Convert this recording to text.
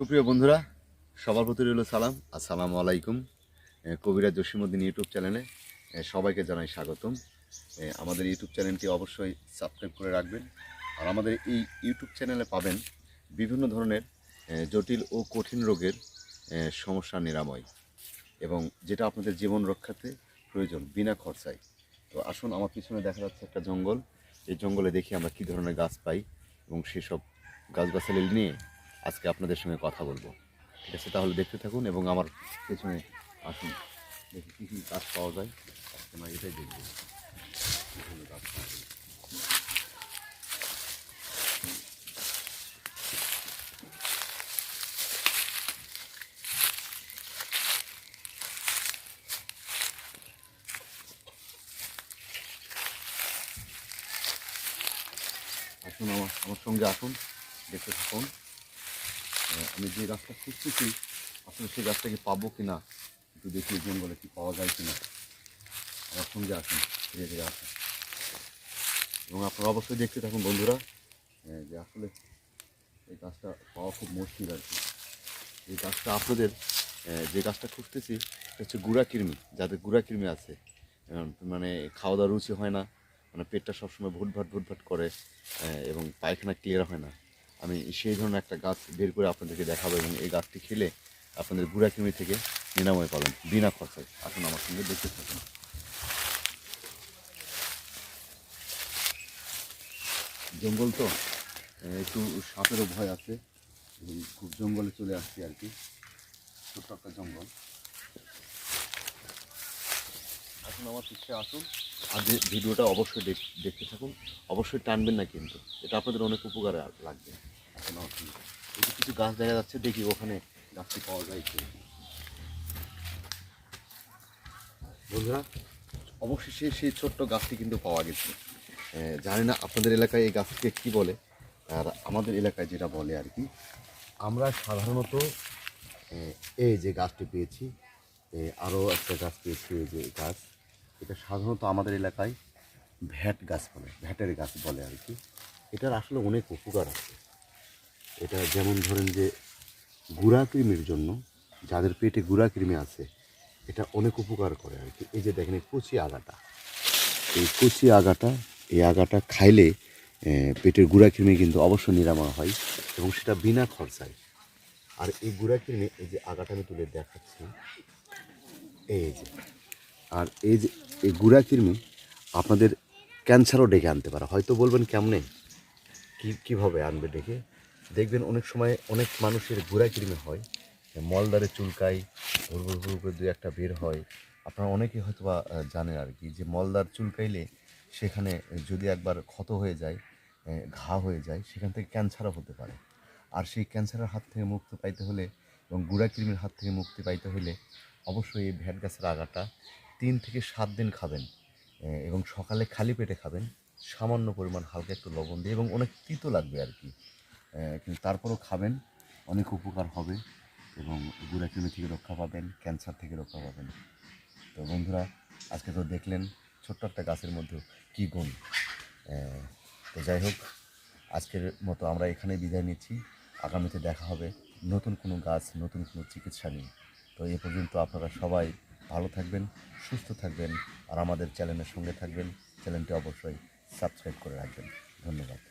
সুপ্রিয় বন্ধুরা সবার প্রতি রইল সালাম। আসসালামু আলাইকুম। এ, কবিরাজ জসিমুদ্দিন ইউটিউব চ্যানেলে সবাইকে জানাই স্বাগতম। আমাদের ইউটিউব চ্যানেলটি অবশ্যই সাবস্ক্রাইব করে রাখবেন। আর আমাদের এই ইউটিউব চ্যানেলে পাবেন বিভিন্ন ধরনের জটিল ও কঠিন রোগের সমস্যা নিরাময় এবং যেটা আপনাদের জীবন রক্ষাতে প্রয়োজন বিনা খরচায়। তো আসুন আমার পিছনে দেখা যাচ্ছে একটা জঙ্গল। এই জঙ্গলে দেখি আমরা কী ধরনের গাছ পাই এবং সেসব গাছগাছালি নিয়ে আজকে আপনাদের সঙ্গে কথা বলব। ঠিক আছে, তাহলে দেখতে থাকুন এবং আমার পেছনে আসুন। দেখি কী কী গাছ পাওয়া যায়। আজকে আমরা এটাই দেখব। আসুন আমার আমার সঙ্গে আসুন, দেখতে থাকুন। আমি যে গাছটা খুঁজতেছি, আসলে সেই গাছটা কি পাবো কি না একটু দেখি জঙ্গলে কি পাওয়া যায় কি না আমার সঙ্গে আসুন ধীরে ধীরে আসুন। এবং আপনারা অবশ্যই দেখতে থাকুন, বন্ধুরা যে আসলে এই গাছটা পাওয়া খুব মুশকিল আর কি। এই গাছটা আপনাদের যে গাছটা খুঁজতেছি, সেটা হচ্ছে গুড়া কৃমি, যাদের গুড়া কৃমি আছে। মানে খাওয়া দাওয়া রুচি হয় না মানে পেটটা সবসময় ভুটভাট ভুটভাট করে এবং পায়খানা ক্লিয়ার হয় না। আমি সেই ধরনের একটা গাছ বের করে আপনাদেরকে দেখাবো এবং এই গাছটি খেলে আপনাদের গুড়া কৃমি থেকে নিরাময় পাবেন বিনা খরচায়। আসুন আমার সঙ্গে দেখতে থাকুন। জঙ্গল তো একটু সাপেরও ভয় আছে। খুব জঙ্গলে চলে আসছি আর কি। ছোট্ট একটা জঙ্গল। আসুন আমার পিছিয়ে আসুন। আর ভিডিওটা অবশ্যই দেখ- দেখতে থাকুন। অবশ্যই টানবেন না কিন্তু। এটা আপনাদের অনেক উপকারে আর- লাগবে। এখন আমার কিছু গাছ দেখা যাচ্ছে দেখি ওখানে গাছটি পাওয়া যায় কি বন্ধুরা অবশেষে সেই ছোট্ট গাছটি কিন্তু পাওয়া গেছে। জানি না আপনাদের এলাকায় এই গাছটিকে কী বলে আর আমাদের এলাকায় যেটা বলে আর কি। আমরা সাধারণত এই যে গাছটি পেয়েছি আরও একটা গাছ পেয়েছি এই যে গাছ। এটা সাধারণত আমাদের এলাকায় ভ্যাট গাছ বলে, ভ্যাটের গাছ বলে আর কি। এটার আসলে অনেক উপকার আছে। এটা যেমন ধরেন যে গুড়া কৃমির জন্য, যাদের পেটে গুড়া কৃমি আছে, এটা অনেক উপকার করে আর কি। এই যে দেখেন, এই কচি আগাটা। এই কচি আগাটা, এই আগাটা খাইলে পেটের গুড়া কৃমি কিন্তু অবশ্যই নিরাময় হয় এবং সেটা বিনা খরচায়। আর এই গুড়া কৃমি, এই যে আগাটা আমি তুলে দেখাচ্ছি, এই যে আর এই যে, এই গুড়া কৃমি আপনাদের ক্যান্সারও ডেকে আনতে পারে। হয়তো বলবেন কেমনে? কী, কীভাবে আনবে ডেকে? দেখবেন অনেক সময় অনেক মানুষের গুড়া কৃমি হয় মলদারে চুলকাই ভুর ভুর করে দু একটা বের হয়। আপনারা অনেকেই হয়তো বা জানেন আর কি যে মলদার চুলকাইলে সেখানে যদি একবার ক্ষত হয়ে যায় ঘা হয়ে যায়, সেখান থেকে ক্যান্সারও হতে পারে। আর সেই ক্যান্সারের হাত থেকে মুক্তি পাইতে হলে এবং গুড়া কৃমির হাত থেকে মুক্তি পাইতে হলে অবশ্যই এই ভ্যাট গাছের আগাটা তিন থেকে সাত দিন খাবেন এবং সকালে খালি পেটে খাবেন। সামান্য পরিমাণ হালকা একটু লবণ দিয়ে, এবং অনেক তিতো লাগবে আর কি। কিন্তু তারপরও খাবেন, অনেক উপকার হবে, এবং গুড়া কৃমি থেকে রক্ষা পাবেন, ক্যান্সার থেকে রক্ষা পাবেন। তো বন্ধুরা, আজকে তো দেখলেন ছোট্ট একটা গাছের মধ্যে কী গুণ। তো যাই হোক, আজকের মতো আমরা এখানে বিদায় নিচ্ছি। আগামীতে দেখা হবে নতুন কোনো গাছ, নতুন কোনো চিকিৎসা নিয়ে। তো এ পর্যন্ত আপনারা সবাই ভালো থাকবেন, সুস্থ থাকবেন আর আমাদের চ্যানেলের সঙ্গে থাকবেন। চ্যানেলটি অবশ্যই সাবস্ক্রাইব করে রাখবেন। ধন্যবাদ।